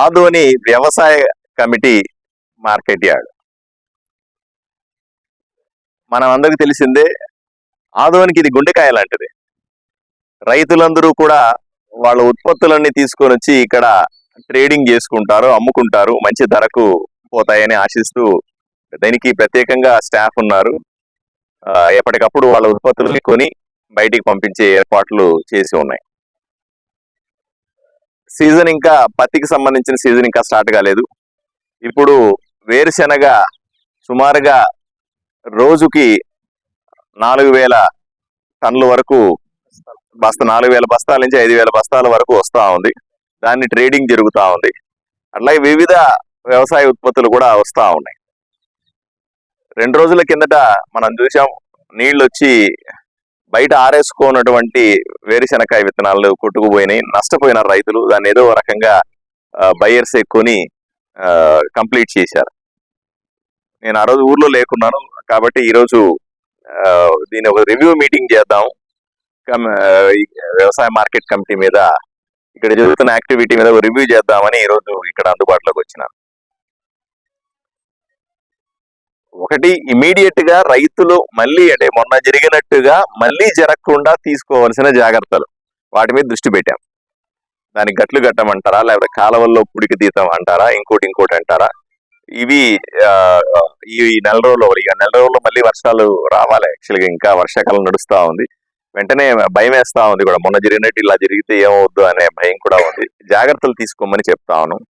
ఆదోని వ్యవసాయ committee market yard. మనం అందరికి తెలిసిందే ఆదోనికి ఇది గుండెకాయ లాంటిది. రైతులందరూ కూడా వాళ్ళ ఉత్పత్తులన్నీ తీసుకొని వచ్చి ఇక్కడ ట్రేడింగ్ చేసుకుంటారు అమ్ముకుంటారు మంచి ధరకు పోతాయని ఆశిస్తూ దీనికి ప్రత్యేకంగా స్టాఫ్ ఉన్నారు. ఎప్పటికప్పుడు వాళ్ళ ఉత్పత్తులని కొని బయటికి పంపించే ఏర్పాట్లు చేసి ఉన్నాయి. సీజన్ ఇంకా పత్తికి సంబంధించిన సీజన్ ఇంకా స్టార్ట్ కాలేదు. ఇప్పుడు వేరుశెనగ సుమారుగా రోజుకి నాలుగు వేల టన్నుల వరకు బస్తా నాలుగు వేల బస్తాల నుంచి ఐదు వేల బస్తాల వరకు వస్తూ ఉంది. దాన్ని ట్రేడింగ్ జరుగుతూ ఉంది. అట్లాగే వివిధ వ్యవసాయ ఉత్పత్తులు కూడా వస్తూ ఉన్నాయి. రెండు రోజుల కిందట మనం చూసాం నీళ్ళు వచ్చి బయట ఆరేసుకోనటువంటి వేరుశెనకాయ విత్తనాలు కొట్టుకుపోయినాయి నష్టపోయినారు రైతులు దాన్ని ఏదో రకంగా బయర్స్ కొని కంప్లీట్ చేశారు. నేను ఆ రోజు ఊర్లో లేకున్నాను కాబట్టి ఈరోజు దీని ఒక రివ్యూ మీటింగ్ చేద్దాం. కమ్- వ్యవసాయ మార్కెట్ కమిటీ మీద ఇక్కడ జరుగుతున్న యాక్టివిటీ మీద ఒక రివ్యూ చేద్దామని ఈరోజు ఇక్కడ అందుబాటులోకి వచ్చినాను. ఒకటి ఇమీడియట్గా రైతులు మళ్ళీ అంటే మొన్న జరిగినట్టుగా మళ్ళీ జరగకుండా తీసుకోవాల్సిన జాగ్రత్తలు. వాటి మీద దృష్టి పెట్టాం. దానికి గట్లు కట్టమంటారా లేకపోతే కాలువల్లో పుడికి తీతాం అంటారా? ఇంకోటి ఇంకోటి అంటారా? ఇవి ఈ నెల రోజుల్లో ఇక నెల రోజుల్లో మళ్ళీ వర్షాలు రావాలి. యాక్చువల్గా ఇంకా వర్షాకాలం నడుస్తూ ఉంది. వెంటనే భయం వేస్తూ ఉంది కూడా. మొన్న జరిగినట్టు ఇలా జరిగితే ఏమవుద్దు అనే భయం కూడా ఉంది. జాగ్రత్తలు తీసుకోమని చెప్తా ఉన్నాను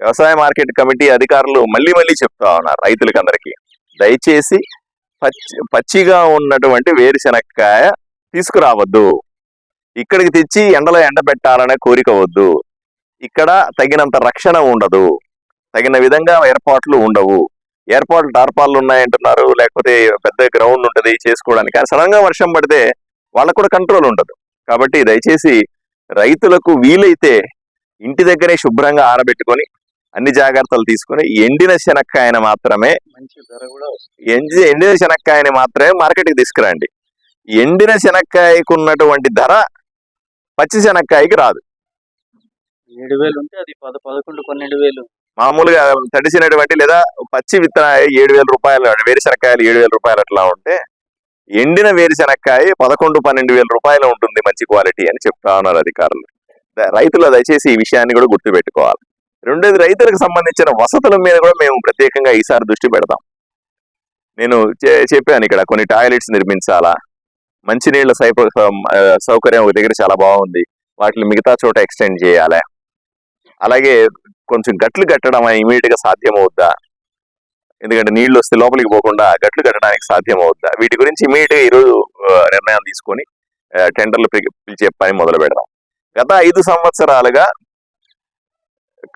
వ్యవసాయ మార్కెట్ కమిటీ అధికారులు మళ్ళీ మళ్ళీ చెప్తా ఉన్నారు రైతులకి అందరికీ దయచేసి పచ్చి పచ్చిగా ఉన్నటువంటి వేరుశెనక్కాయ తీసుకురావద్దు. ఇక్కడికి తెచ్చి ఎండలో ఎండబెట్టాలనే కోరిక వద్దు. ఇక్కడ తగినంత రక్షణ ఉండదు. తగిన విధంగా ఏర్పాట్లు ఉండవు. ఏర్పాట్లు టార్పాలు ఉన్నాయంటున్నారు లేకపోతే పెద్ద గ్రౌండ్ ఉంటుంది చేసుకోవడానికి. కానీ సడన్గా వర్షం పడితే వాళ్ళకు కూడా కంట్రోల్ ఉండదు. కాబట్టి దయచేసి రైతులకు వీలైతే ఇంటి దగ్గరే శుభ్రంగా ఆరబెట్టుకొని అన్ని జాగ్రత్తలు తీసుకొని ఎండిన శనక్కాయన మాత్రమే ఎండి ఎండిన శనక్కాయని మాత్రమే మార్కెట్కి తీసుకురండి. ఎండిన శనక్కాయకు ఉన్నటువంటి ధర పచ్చి శనక్కాయకి రాదు. ఏడు వేలు ఉంటే అది పద పదకొండు పన్నెండు వేలు. మామూలుగా తడిసినటువంటి లేదా పచ్చి విత్తనాయ ఏడు వేల రూపాయలు వేరుశనక్కాయలు ఏడు వేల రూపాయలు అట్లా ఉంటే ఎండిన వేరుశనక్కాయ పదకొండు పన్నెండు వేల రూపాయలు ఉంటుంది మంచి క్వాలిటీ అని చెప్తా ఉన్నారు అధికారులు. రైతులు దయచేసి ఈ విషయాన్ని కూడా గుర్తుపెట్టుకోవాలి. రెండోది రైతులకు సంబంధించిన వసతుల మీద కూడా మేము ప్రత్యేకంగా ఈసారి దృష్టి పెడతాం. నేను చెప్పాను ఇక్కడ కొన్ని టాయిలెట్స్ నిర్మించాలా. మంచినీళ్ళ సైప సౌకర్యం ఒక దగ్గర చాలా బాగుంది. వాటిని మిగతా చోట ఎక్స్టెండ్ చేయాలి. అలాగే కొంచెం గట్లు కట్టడం ఇమీడియట్గా సాధ్యం అవుద్దా ఎందుకంటే నీళ్ళు వస్తే లోపలికి పోకుండా గట్లు కట్టడానికి సాధ్యం అవుద్దా వీటి గురించి ఇమీడియట్గా ఈరోజు నిర్ణయం తీసుకొని టెండర్లు పిలిచే పని మొదలు పెడదాం గత ఐదు సంవత్సరాలుగా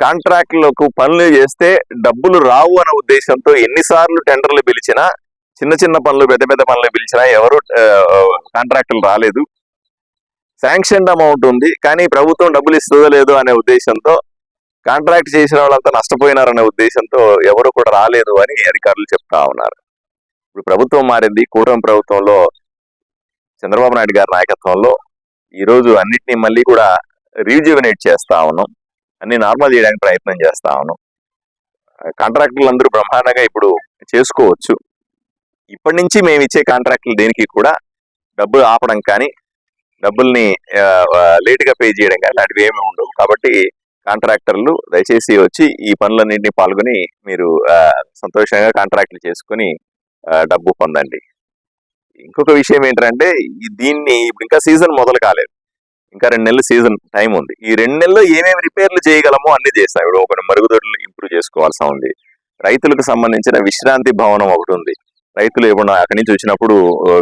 కాంట్రాక్టులకు పనులు చేస్తే డబ్బులు రావు అనే ఉద్దేశంతో ఎన్నిసార్లు టెండర్లు పిలిచినా చిన్న చిన్న పనులు పెద్ద పెద్ద పనులు పిలిచినా ఎవరు కాంట్రాక్టులు రాలేదు. శాంక్షన్ అమౌంట్ ఉంది కానీ ప్రభుత్వం డబ్బులు ఇస్తుందో లేదో అనే ఉద్దేశంతో కాంట్రాక్ట్ చేసిన వాళ్ళంతా నష్టపోయినారనే ఉద్దేశంతో ఎవరు కూడా రాలేదు అని అధికారులు చెప్తా ఉన్నారు. ఇప్పుడు ప్రభుత్వం మారింది కూటమి ప్రభుత్వంలో చంద్రబాబు నాయుడు గారి నాయకత్వంలో ఈరోజు రోజు అన్నిటినీ మళ్ళీ కూడా రీజ్యువనేట్ చేస్తా ఉన్నాం. అన్ని నార్మల్ చేయడానికి ప్రయత్నం చేస్తా ఉన్నాం. కాంట్రాక్టులు అందరూ బ్రహ్మాండంగా ఇప్పుడు చేసుకోవచ్చు. ఇప్పటి నుంచి మేము ఇచ్చే కాంట్రాక్టులు దేనికి కూడా డబ్బులు ఆపడం కానీ డబ్బుల్ని లేటుగా పే చేయడం కానీ అలాంటివి ఏమీ ఉండవు. కాబట్టి కాంట్రాక్టర్లు దయచేసి వచ్చి ఈ పనులన్నింటినీ పాల్గొని మీరు సంతోషంగా కాంట్రాక్ట్లు చేసుకుని డబ్బు పొందండి. ఇంకొక విషయం ఏంటంటే దీన్ని ఇప్పుడు ఇంకా సీజన్ మొదలు కాలేదు. ఇంకా రెండు నెలలు సీజన్ టైం ఉంది. ఈ రెండు నెలల్లో ఏమేమి రిపేర్లు చేయగలమో అన్ని చేస్తాం. ఇప్పుడు ఒకటి మరుగుదొడ్లు ఇంప్రూవ్ చేసుకోవాల్సి ఉంది. రైతులకు సంబంధించిన విశ్రాంతి భవనం ఒకటి ఉంది. రైతులు ఏమన్నా అక్కడి నుంచి వచ్చినప్పుడు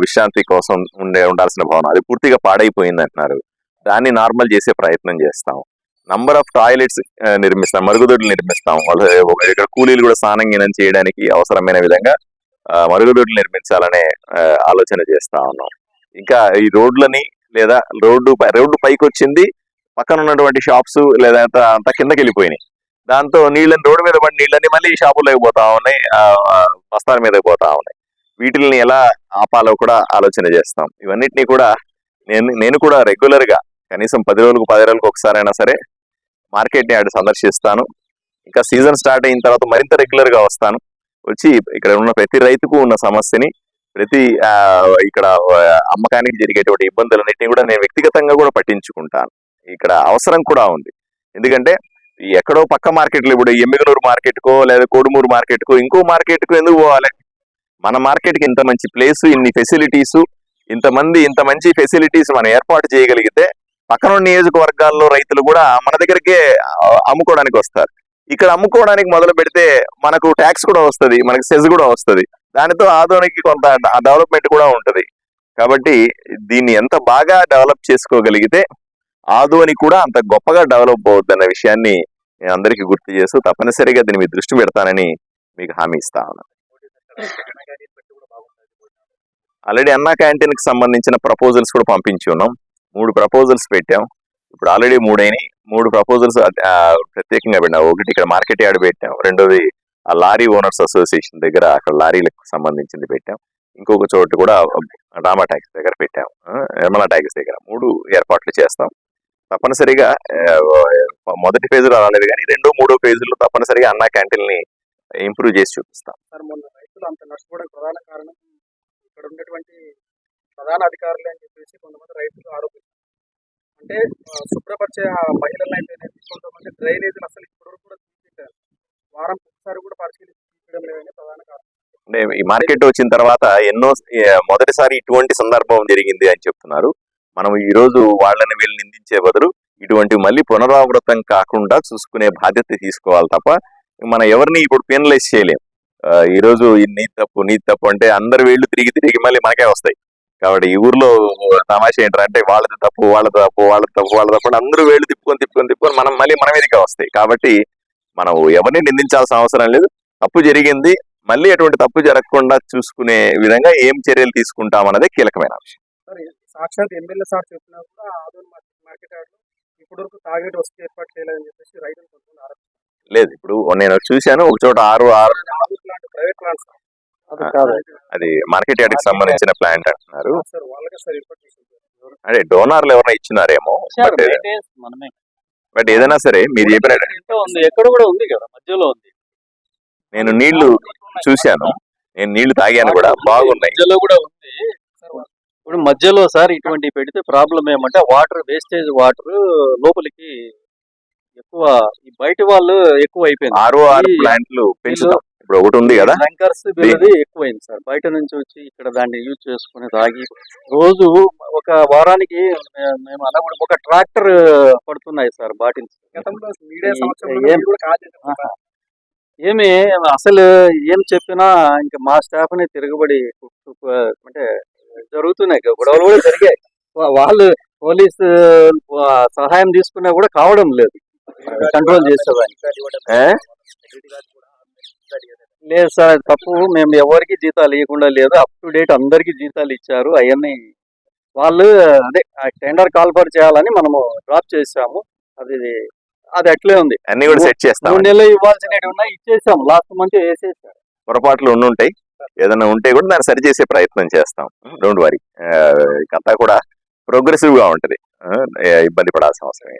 విశ్రాంతి కోసం ఉండే ఉండాల్సిన భవనం. అది పూర్తిగా పాడైపోయింది అంటున్నారు. దాన్ని నార్మల్ చేసే ప్రయత్నం చేస్తాం. నంబర్ ఆఫ్ టాయిలెట్స్ నిర్మిస్తాం. మరుగుదొడ్లు నిర్మిస్తాం. వాళ్ళు ఇక్కడ కూలీలు కూడా స్నానం గినం చేయడానికి అవసరమైన విధంగా మరుగుదొడ్లు నిర్మించాలనే ఆలోచన చేస్తా ఉన్నాం. ఇంకా ఈ రోడ్లని లేదా రోడ్డు రోడ్డు పైకి వచ్చింది పక్కన ఉన్నటువంటి షాప్స్ లేదా అంతా కిందకి వెళ్ళిపోయినాయి దాంతో నీళ్ళని రోడ్డు మీద పడి నీళ్ళని మళ్ళీ షాపులోకి పోతా ఉన్నాయి. బస్తాల మీదకి పోతా ఉన్నాయి. వీటిల్ని ఎలా ఆపాలో కూడా ఆలోచన చేస్తాం. ఇవన్నిటిని కూడా నేను నేను కూడా రెగ్యులర్గా కనీసం పది రోజులకు పది రోజులకు ఒకసారైనా సరే మార్కెట్ని అటు సందర్శిస్తాను. ఇంకా సీజన్ స్టార్ట్ అయిన తర్వాత మరింత రెగ్యులర్గా వస్తాను. వచ్చి ఇక్కడ ఉన్న ప్రతి రైతుకు ఉన్న సమస్యని ప్రతి ఆ, ఇక్కడ అమ్మకానికి జరిగేటువంటి ఇబ్బందులన్నింటినీ కూడా నేను వ్యక్తిగతంగా కూడా పట్టించుకుంటాను. ఇక్కడ అవసరం కూడా ఉంది. ఎందుకంటే ఎక్కడో పక్క మార్కెట్లు ఇప్పుడు ఎమ్మిగనూరు మార్కెట్కో లేదా కోడుమూరు మార్కెట్కో ఇంకో మార్కెట్కో ఎందుకు పోవాలి? మన మార్కెట్కి ఇంత మంచి ప్లేస్ ఇన్ని ఫెసిలిటీస్ ఇంతమంది ఇంత మంచి ఫెసిలిటీస్ మనం ఏర్పాటు చేయగలిగితే పక్కన నియోజకవర్గాల్లో రైతులు కూడా మన దగ్గరికే అమ్ముకోవడానికి వస్తారు. ఇక్కడ అమ్ముకోవడానికి మొదలు పెడితే మనకు ట్యాక్స్ కూడా వస్తది మనకి సెజ్ కూడా వస్తది. దానితో ఆదోనికి కొంత డెవలప్మెంట్ కూడా ఉంటుంది. కాబట్టి దీన్ని ఎంత బాగా డెవలప్ చేసుకోగలిగితే ఆదోని కూడా అంత గొప్పగా డెవలప్ అవుతుందన్న విషయాన్ని అందరికీ గుర్తు చేస్తూ తప్పనిసరిగా దీని మీ దృష్టి పెడతానని మీకు హామీ ఇస్తా ఉన్నాను ఆల్రెడీ అన్నా క్యాంటీన్కి సంబంధించిన ప్రపోజల్స్ కూడా పంపించి ఉన్నాం. మూడు ప్రపోజల్స్ పెట్టాం. ఇప్పుడు ఆల్రెడీ మూడైనాయి. మూడు ప్రపోజల్స్ ప్రత్యేకంగా పెట్టాం ఒకటి ఇక్కడ మార్కెట్ యార్డ్ పెట్టాం. రెండోది ఆ లారీ ఓనర్స్ అసోసియేషన్ దగ్గర అక్కడ లారీలకు సంబంధించింది పెట్టాం. ఇంకొక చోటు కూడా డామా ట్యాక్స్ దగ్గర పెట్టాం. నిర్మలా ట్యాక్స్ దగ్గర మూడు ఏర్పాట్లు చేస్తాం. తప్పనిసరిగా మొదటి ఫేజ్లో రాలేదు కానీ రెండో మూడో ఫేజ్లో తప్పనిసరిగా అన్నా క్యాంటీన్ని ఇంప్రూవ్ చేసి చూపిస్తాం. రైతులు అంత ప్రధాన కారణం ఇక్కడ ఉన్నటువంటి ప్రధాన అధికారులు అని చెప్పేసి కొంతమంది రైతులు ఆరోపిస్తారు అంటే శుభ్రపరిచే ఆ మహిళలు అయితే కొంతమంది డ్రైనేజీలు అసలు ఇప్పటివరకు కూడా వారం ఒకసారి కూడా లేదని ప్రధాన కారణం. అంటే ఈ మార్కెట్ వచ్చిన తర్వాత ఎన్నో మొదటిసారి ఇటువంటి సందర్భం జరిగింది అని చెప్తున్నారు. మనం ఈ రోజు వాళ్ళని వీళ్ళు నిందించే బదులు ఇటువంటి మళ్ళీ పునరావృతం కాకుండా చూసుకునే బాధ్యత తీసుకోవాలి తప్ప మనం ఎవరిని ఇప్పుడు పెనలైజ్ చేయలేం. ఈరోజు ఈ రోజు నీ తప్పు నీ తప్పు అంటే అందరు వీళ్ళు తిరిగి తిరిగి మళ్ళీ మనకే వస్తాయి. కాబట్టి ఈ ఊర్లో తమాషా ఏంటంటే వాళ్ళది తప్పు వాళ్ళ తప్పు వాళ్ళ తప్పు వాళ్ళ తప్పు అందరూ వేళ్ళు తిప్పుకొని తిప్పుకొని తిప్పుకొని మనం మళ్ళీ మన మీదకే వస్తాయి. కాబట్టి మనం ఎవరిని నిందించాల్సిన అవసరం లేదు. తప్పు జరిగింది మళ్ళీ అటువంటి తప్పు జరగకుండా చూసుకునే విధంగా ఏం చర్యలు తీసుకుంటామన్నదే కీలకమైన అంశం. సార్ సాక్షాత్ ఎమ్మెల్యే సార్ చెప్పినా కూడా మార్కెట్ ఇప్పటివరకు తాగేటి వస్తు ఏర్పాటు చేయాలని చెప్పేసి రైతులు లేదు ఇప్పుడు నేను చూశాను ఒక చోట ఆరు ఆరు ప్రైవేట్ ప్లాంట్స్ అది కాదు. అది మార్కెట్ యార్డ్కి సంబంధించిన ప్లాంట్ అంటున్నారు. అంటే డోనార్లు ఎవరైనా ఇచ్చినారేమో సార్ బట్ ఏదైనా సరే మీరు చెప్పిన ఎక్కడ కూడా ఉంది కదా మధ్యలో ఉంది. నేను నీళ్ళు చూశాను. నేను నీళ్ళు తాగాను కూడా. బాగున్నాయి. మధ్యలో కూడా ఉంది. ఇప్పుడు మధ్యలో సార్ ఇటువంటి పెడితే ప్రాబ్లం ఏమంటే వాటర్ వేస్టేజ్ వాటర్ లోపలికి ఎక్కువ ఈ బయట వాళ్ళు ఎక్కువ అయిపోయింది. ఆరు ఆరు ఈ- ప్లాంట్లు పెంచుతాం. ఇప్పుడు ఒకటి ఉంది కదా? ఎక్కువైంది సార్. బయట నుంచి వచ్చి ఇక్కడ దాన్ని యూజ్ చేసుకుని తాగి రోజు ఒక వారానికి మేము అనకూడదు ఒక ట్రాక్టర్ పడుతున్నాయి సార్ బాటిల్స్. ఏమి అసలు ఏం చెప్పినా ఇంకా మా స్టాఫ్ని తిరగబడి అంటే జరుగుతున్నాయి. గొడవలు కూడా జరిగాయి. వాళ్ళు పోలీసు సహాయం తీసుకున్నా కూడా కావడం లేదు. కంట్రోల్ చేసేదాన్ని ఏ? లేదు సార్ అది తప్పు. మేము ఎవరికి జీతాలు ఇవ్వకుండా లేదు. అప్ టు డేట్ అందరికి జీతాలు ఇచ్చారు. అవన్నీ వాళ్ళు అదే టెండర్ కాల్ఫర్ చేయాలని మనము డ్రాప్ చేసాము అది అది అట్లే ఉంది. అన్ని కూడా సెట్ చేస్తాం. మూడు నెలలు ఇవ్వాల్సినవి ఉన్నాయి ఇచ్చేసాం లాస్ట్ మంత్ వేసేసారు. పొరపాట్లు ఉండుంటాయి ఏదైనా ఉంటే కూడా దాన్ని సరి చేసే ప్రయత్నం చేస్తాం. డోంట్ వరీ కథ కూడా ప్రోగ్రెసివ్గా ఉంటది. ఇబ్బంది పడాల్సిన అవసరం.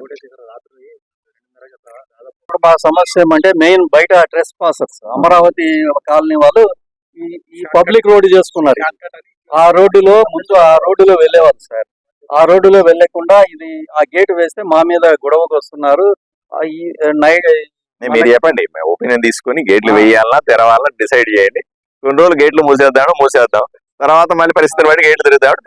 ఇప్పుడు మా సమస్య ఏమంటే మెయిన్ బయట ట్రెస్ పాసర్స్ అమరావతి కాలనీ వాళ్ళు ఈ పబ్లిక్ రోడ్డు చేసుకున్నారు. ఆ రోడ్డులో ముందు ఆ రోడ్డులో వెళ్ళేవారు సార్. ఆ రోడ్డులో వెళ్ళకుండా ఇది ఆ గేట్ వేస్తే మా మీద గొడవకు వస్తున్నారు. ఈ నైట్ మీరు చెప్పండి ఒపీనియన్ తీసుకొని గేట్లు. వేయాలన్నా తెరవాలన్నా డిసైడ్ చేయండి. కొన్ని రోజులు గేట్లు మూసేద్దాం మూసేద్దాం తర్వాత మళ్ళీ పరిస్థితిని బట్టి గేట్లు తిరుగుతాడు